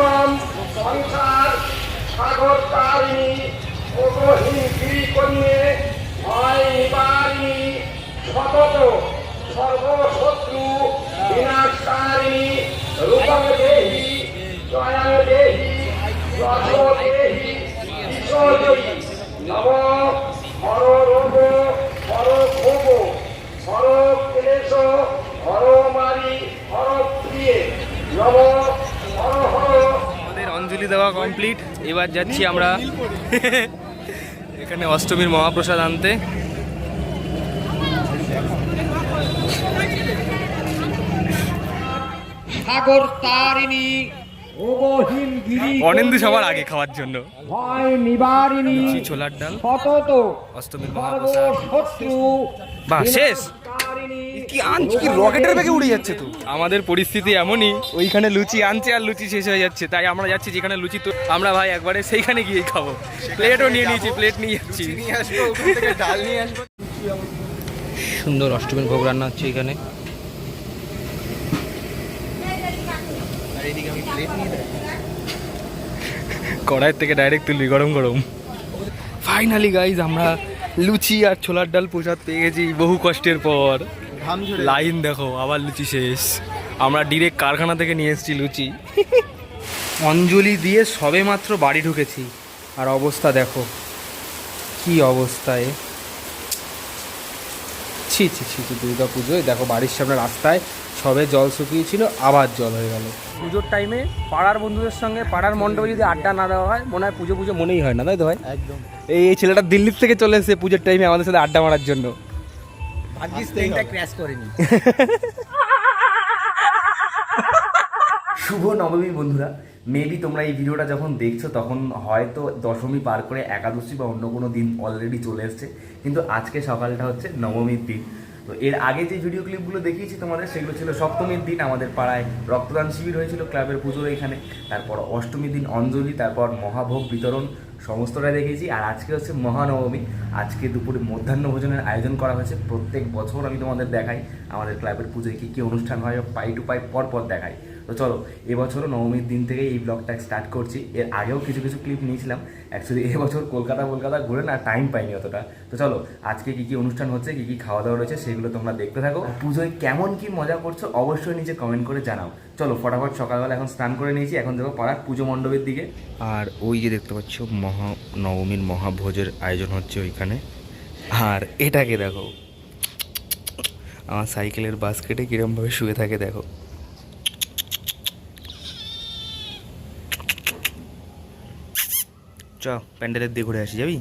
দুর্গম সংসার সাগর তারিণী ওগহীন গিরি করিয়ে ভয় নিবারিণী সতত সর্বশত্রু, বিনাশকারিণী রূপং দেহি জয়ং দেহি যশো দেহি ঈশ্বরী নব হর রোগ হর ক্ষোভ হর ক্লেশ হর মারি হর প্রিয়ে নব হর হর অঞ্জলি দেওয়া কমপ্লিট এবার যাচ্ছি আমরা এখানে অষ্টমীর মহাপ্রসাদ আনতে। সাগর তারিণী ওগহীন সবার আগে খাওয়ার জন্য। ছোলার ডাল অষ্টমীর মহাপ্রসাদ। বাহ, শেষ? কি আনছি? কি রকেটের বেগে উড়ে যাচ্ছে তো? আমাদের পরিস্থিতি এমনই ওইখানে লুচি আনছে আর লুচি শেষ হয়ে যাচ্ছে। তাই আমরা যাচ্ছি যেখানে লুচি তো আমরা ভাই একবারে সেইখানে গিয়েই খাব। প্লেটও নিয়ে নিয়েছি প্লেট নিয়ে যাচ্ছি। সুন্দর অষ্টমীর ভোগ রান্না হচ্ছে এখানে। কড়াইয়ের থেকে ডাইরেক্ট তুলবি গরম গরম। ফাইনালি গাইজ আমরা লুচি আর ছোলার ডাল প্রসাদ পেয়ে গেছি বহু কষ্টের পর। লাইন দেখো আবার লুচি শেষ। আমরা ডিরেক্ট কারখানা থেকে নিয়ে এসেছি লুচি। অঞ্জলি দিয়ে সবে মাত্র বাড়ি ঢুকেছি। আর অবস্থা দেখো কি অবস্থায় ছি ছি ছি ছি দুর্গা পুজোয় দেখো বাড়ির সামনে রাস্তায় সবে জল শুকিয়েছিল আবার জল হয়ে গেল। পুজোর টাইমে পাড়ার বন্ধুদের সঙ্গে পাড়ার মণ্ডপে যদি আড্ডা না দেওয়া হয় মনে হয় পুজো পুজো মনেই হয় না তাই তো ভাই? একদম। এই এই ছেলেটা দিল্লির থেকে চলে এসে পুজোর টাইমে আমাদের সাথে আড্ডা মারার জন্য। ভাগ্যিস ট্রেনটা ক্র্যাশ করেনি। শুভ নবমী বন্ধুরা মেবি তোমরা এই ভিডিওটা যখন দেখছ তখন হয়তো দশমী পার করে একাদশী বা অন্য কোনো দিন অলরেডি চলে এসছে, কিন্তু আজকে সকালটা হচ্ছে নবমীর দিন। তো এর আগে যে ভিডিও ক্লিপগুলো দেখিয়েছি তোমাদের, সেগুলো ছিল সপ্তমীর দিন, আমাদের পাড়ায় রক্তদান শিবির হয়েছিল ক্লাবের পুজোর এখানে, তারপর অষ্টমীর দিন অঞ্জলি, তারপর মহাভোগ বিতরণ সমস্তটা দেখেছি আর আজকে হচ্ছে মহানবমী। আজকে দুপুরে মধ্যাহ্ন ভোজনের আয়োজন করা হয়েছে, প্রত্যেক বছর আমি তোমাদের দেখাই, আমাদের ক্লাবের পুজোয় কী কী অনুষ্ঠান হয়, পাই টু পাই পর পর দেখাই। তো চলো, এবছরও নবমীর দিন থেকে এই ব্লগটা স্টার্ট করছি। এর আগেও কিছু কিছু ক্লিপ নিয়েছিলাম। অ্যাকচুয়ালি এবছর কলকাতা কলকাতা ঘুরে না টাইম পাইনি অতটা। তো চলো, আজকে কী কী অনুষ্ঠান হচ্ছে, কী কী খাওয়া দাওয়া রয়েছে, সেগুলো তোমরা দেখতে থাকো। পুজোয় কেমন কি মজা করছ, অবশ্যই নিচে কমেন্ট করে জানাও। চলো, ফটাফট সকালবেলা এখন স্নান করে নিয়েছি। এখন দেখো পাড়ার পুজো মণ্ডপের দিকে। আর ওই যে দেখতে পাচ্ছ, মহা নবমীর মহাভোজের আয়োজন হচ্ছে ওইখানে। আর এটাকে দেখো, আমার সাইকেলের বাস্কেটে কিরমভাবে শুয়ে থাকে দেখো। চ, প্যান্ডেলের দিয়ে ঘুরে আসি, যাবি?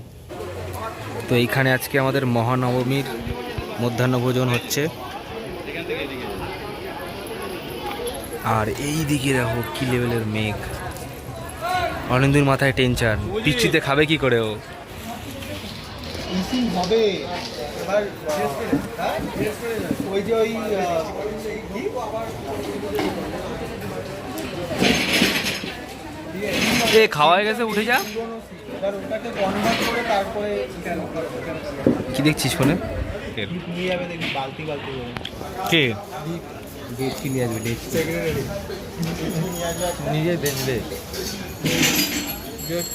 তো এইখানে আজকে আমাদের মহানবমীর মধ্যাহ্ন ভোজন হচ্ছে। আর এই দিকে দেখো কি লেভেলের মেঘ। অনিন্দুর মাথায় টেনশন বৃষ্টিতে খাবে কি করে ও? হবে আহ, কি? এ খাওয়া হয়ে গেছে উঠে যা। এবার ওটাকে কনভার্ট করে তারপরে কি দেখছিস ফোনে? কে? ডেট কি? নিয়ে আসবে ডেট নিজে দেখবে। লোক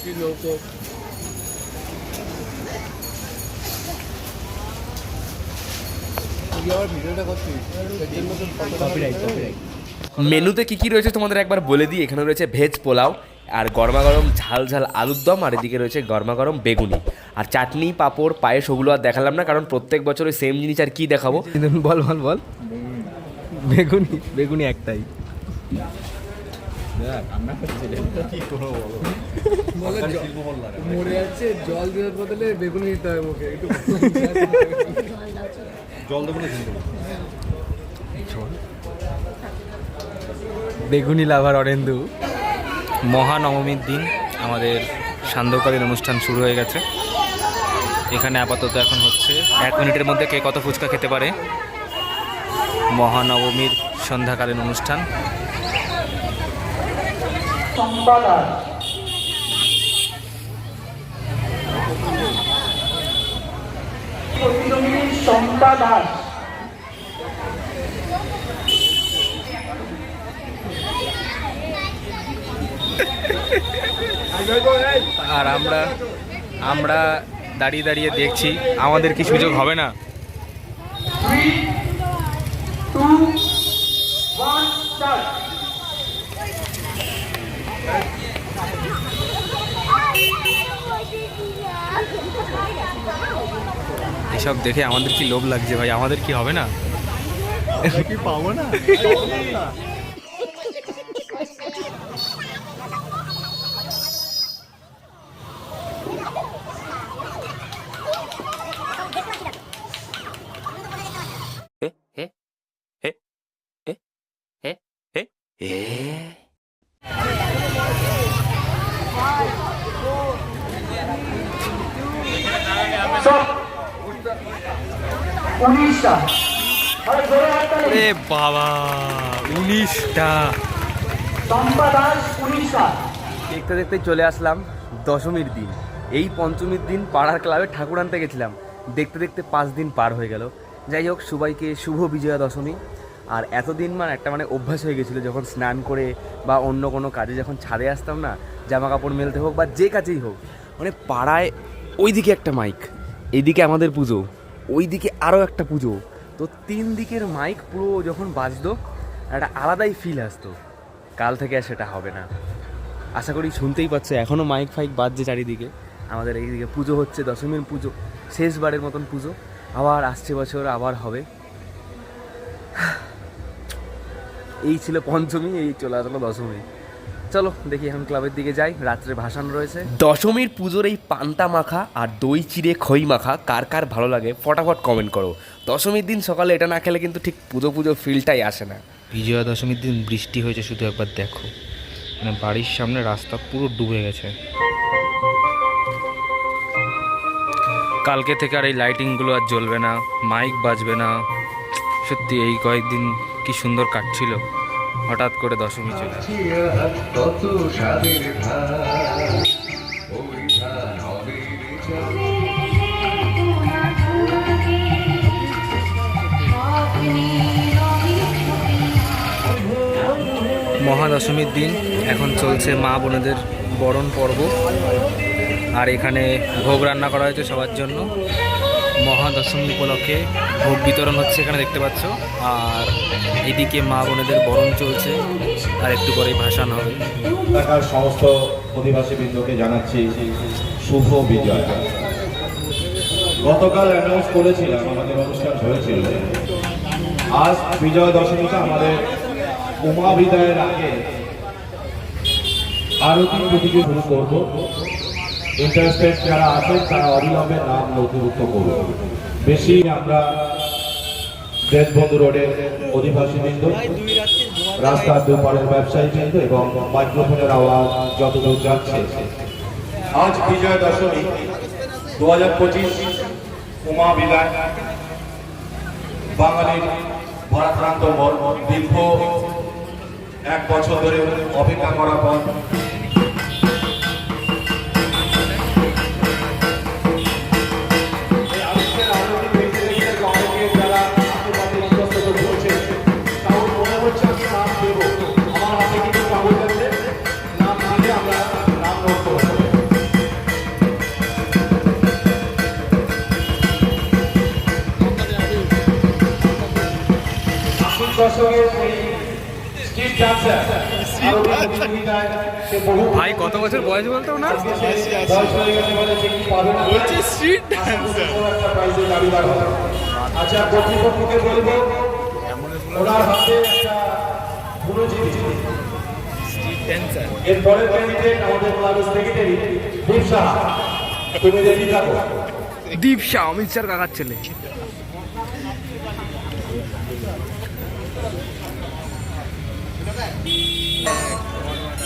মেনুতে কি কি রয়েছে তোমাদের একবার বলে দিই। এখানে রয়েছে ভেজ পোলাও আর গরমা গরম ঝাল ঝাল আলুর দম আর এদিকে রয়েছে গরমা গরম বেগুনি। আর চাটনি পাঁপড় পায়েস ওগুলো আর দেখালাম না কারণ প্রত্যেক বছর ওই সেম জিনিস আর কি দেখাবো? বল বল বল। বেগুনি বেগুনি একটাই। মরে যাচ্ছে জল দেওয়ার বদলে বেগুনি দিতে হবে মুখে। একটু বেগুনি লাভার অরেন্দু। মহানবমীর দিন। আমাদের সান্ধ্যকালীন অনুষ্ঠান শুরু হয়ে গেছে। এখানে আপাতত এখন হচ্ছে এক মিনিটের মধ্যে কে কত ফুচকা খেতে পারে। মহানবমীর সন্ধ্যাকালীন অনুষ্ঠান। সম্পাদক আর আমরা আমরা দাঁড়িয়ে দাঁড়িয়ে দেখছি আমাদের কি সুযোগ হবে না? এসব দেখে আমাদের কি লোভ লাগছে ভাই? আমাদের কি হবে না? আরে জোরে এ বাবা উনিশটা। শম্পা দাস উড়িষ্যা দেখতে দেখতে চলে আসলাম দশমীর দিন। এই পঞ্চমীর দিন পাড়ার ক্লাবে ঠাকুর আনতে গেছিলাম। দেখতে দেখতে পাঁচ দিন পার হয়ে গেল। যাই হোক সবাইকে শুভ বিজয়া দশমী। আর এতদিন মানে একটা মানে অভ্যাস হয়ে গেছিল যখন স্নান করে বা অন্য কোনো কাজে যখন ছাদে আসতাম না জামা কাপড় মেলতে হোক বা যে কাজেই হোক মানে পাড়ায় ওইদিকে একটা মাইক এইদিকে আমাদের পুজো। ওইদিকে আরও একটা পুজো। তো তিন দিকের মাইক পুরো যখন বাজতো একটা আলাদাই ফিল আসতো। কাল থেকে আর সেটা হবে না। আশা করি শুনতেই পাচ্ছ এখনও মাইক ফাইক বাজছে চারিদিকে। আমাদের এইদিকে পুজো হচ্ছে, দশমীর পুজো, শেষবারের মতন পুজো। আবার আসছে বছর, আবার হবে। এই ছিল পঞ্চমী, এই চলে আসলো দশমী। চলো দেখি এখন ক্লাবের দিকে যাই রাত্রে ভাসান রয়েছে। দশমীর পুজোর এই পান্তা মাখা আর দই চিড়ে খই মাখা কার কার ভালো লাগে ফটাফট কমেন্ট করো। দশমীর দিন সকালে এটা না খেলে কিন্তু ঠিক পুজো পুজো ফিলটাই আসে না। বিজয়া দশমীর দিন বৃষ্টি হয়েছে শুধু একবার দেখো। মানে বাড়ির সামনে রাস্তা পুরো ডুবে গেছে। কালকে থেকে আর এই লাইটিংগুলো আর জ্বলবে না মাইক বাজবে না। সত্যি এই কয়েকদিন কি সুন্দর কাটছিল। হঠাৎ করে দশমী চলে। মহাদশমীর দিন, এখন চলছে মা বোনেদের বরণ পর্ব আর এখানে ভোগ রান্না করা হয়েছে সবার জন্য মহাদশমী উপলক্ষে ভোগ বিতরণ হচ্ছে এখানে দেখতে পাচ্ছ। আর এদিকে মা বোনেদের বরণ চলছে, আর একটু পরেই ভাসান হবে। এলাকার সমস্ত অধিবাসী বৃন্দকে জানাচ্ছি শুভ বিজয়। গতকাল অ্যানাউন্স করেছিলাম, আমাদের অনুষ্ঠান হয়েছিল। আজ বিজয় দশমীটা আমাদের উমা বিদায়ের আগে আরতি প্রতিযোগিতা শুরু করব। ইন্টারেস্টেড যারা আছেন, তারা অবিলম্বে নাম নথিভুক্ত করব বেশি আমরা দেশবন্ধু রোডের অধিবাসী বৃন্দ, রাস্তার দুপারের ব্যবসায়ী বৃন্দ এবং মাইক্রোফোনের আওয়াজ যতদূর যাচ্ছে। আজ বিজয় দশমী দু হাজার পঁচিশ উমা বিদায়। বাঙালির ভারাক্রান্ত মন দীর্ঘ এক বছর ধরে অপেক্ষা করার পর ভাই কত বছর বয়স বলতো না? হয়ে। আচ্ছা কর্তৃপক্ষকে বলব ওনার হাতে একটা পুরোজীবী এরপরের ক্যান্ডিডেট আমাদের ক্লাবের সেক্রেটারি দীপ সাহা। তুমি রেডি থাকো দীপ শাহ অমিত স্যার কাকার ছেলে।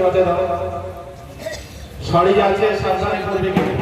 নজর হবে সরি যাচ্ছে সাবধানে করবে কিন্তু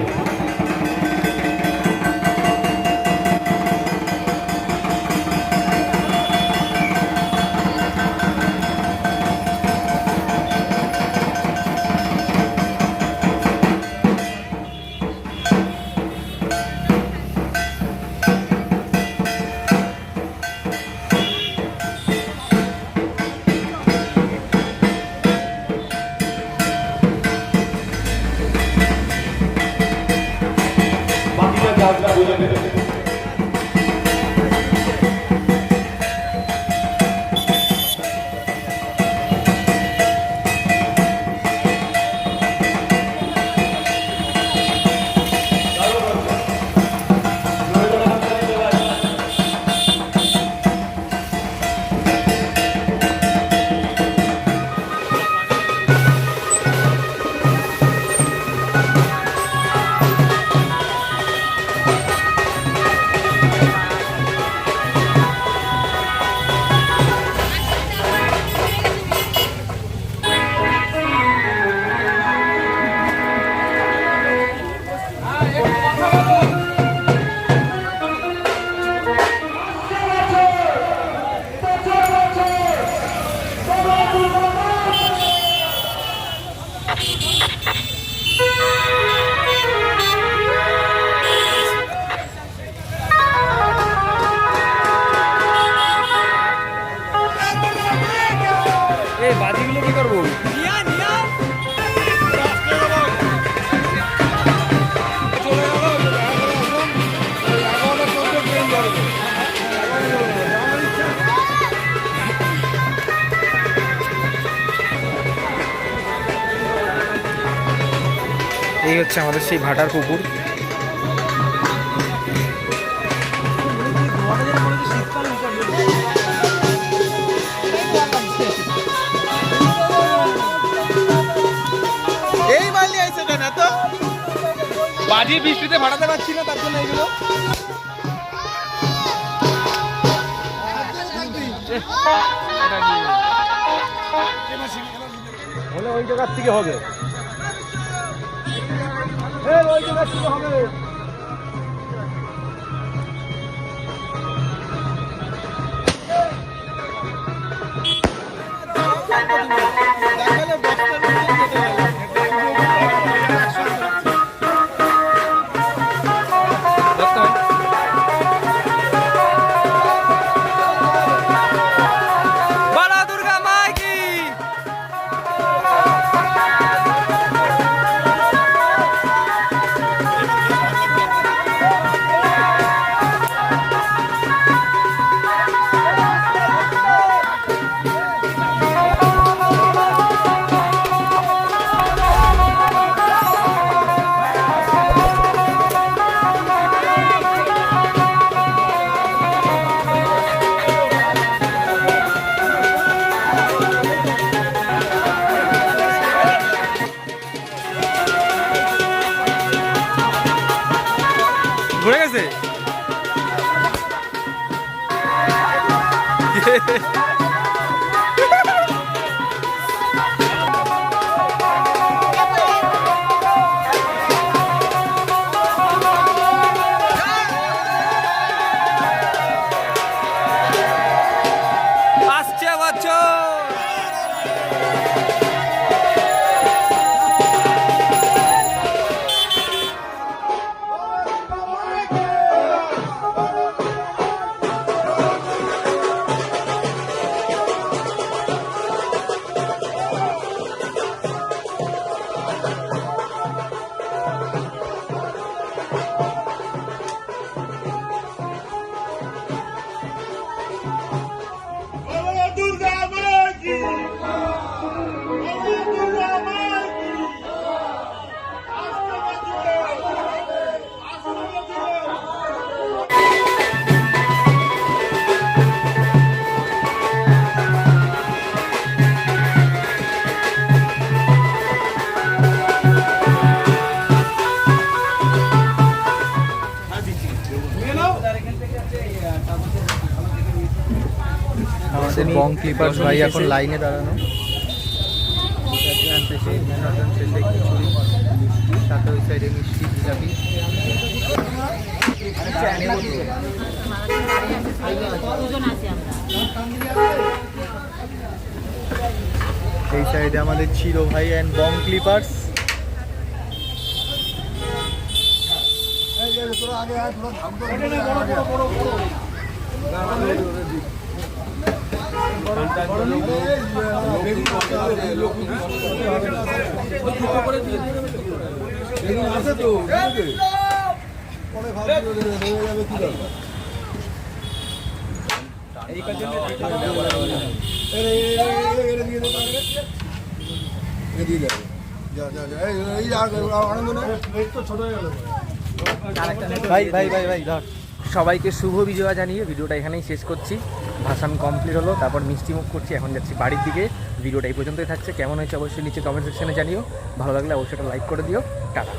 হচ্ছে আমাদের সেই ভাটার পুকুর। বাজি বৃষ্টিতে ভাড়াতে পারছি না তার জন্য এগুলো ওই জায়গার থেকে হবে। হবে। Yeah. বঙ্কিপাস ভাই এখন লাইনে দাঁড়ানো? সাথে ওই সাইডে মিষ্টি জিলাপি। আচ্ছা, এই সাইডে আমাদের চিরো ভাই অ্যান্ড বং ক্লিপার্স আগে আগে ভাই ভাই ভাই ভাই ধর। সবাইকে শুভ বিজয়া জানিয়ে ভিডিওটা এখানেই শেষ করছি। ভাসান কমপ্লিট হলো, তারপর মিষ্টি মুখ করছি, এখন যাচ্ছি বাড়ির দিকে। ভিডিওটা এই পর্যন্তই থাকছে। কেমন হয়েছে অবশ্যই নিচে কমেন্ট সেকশনে জানিও। ভালো লাগলে অবশ্যই একটা লাইক করে দিও। টাটা।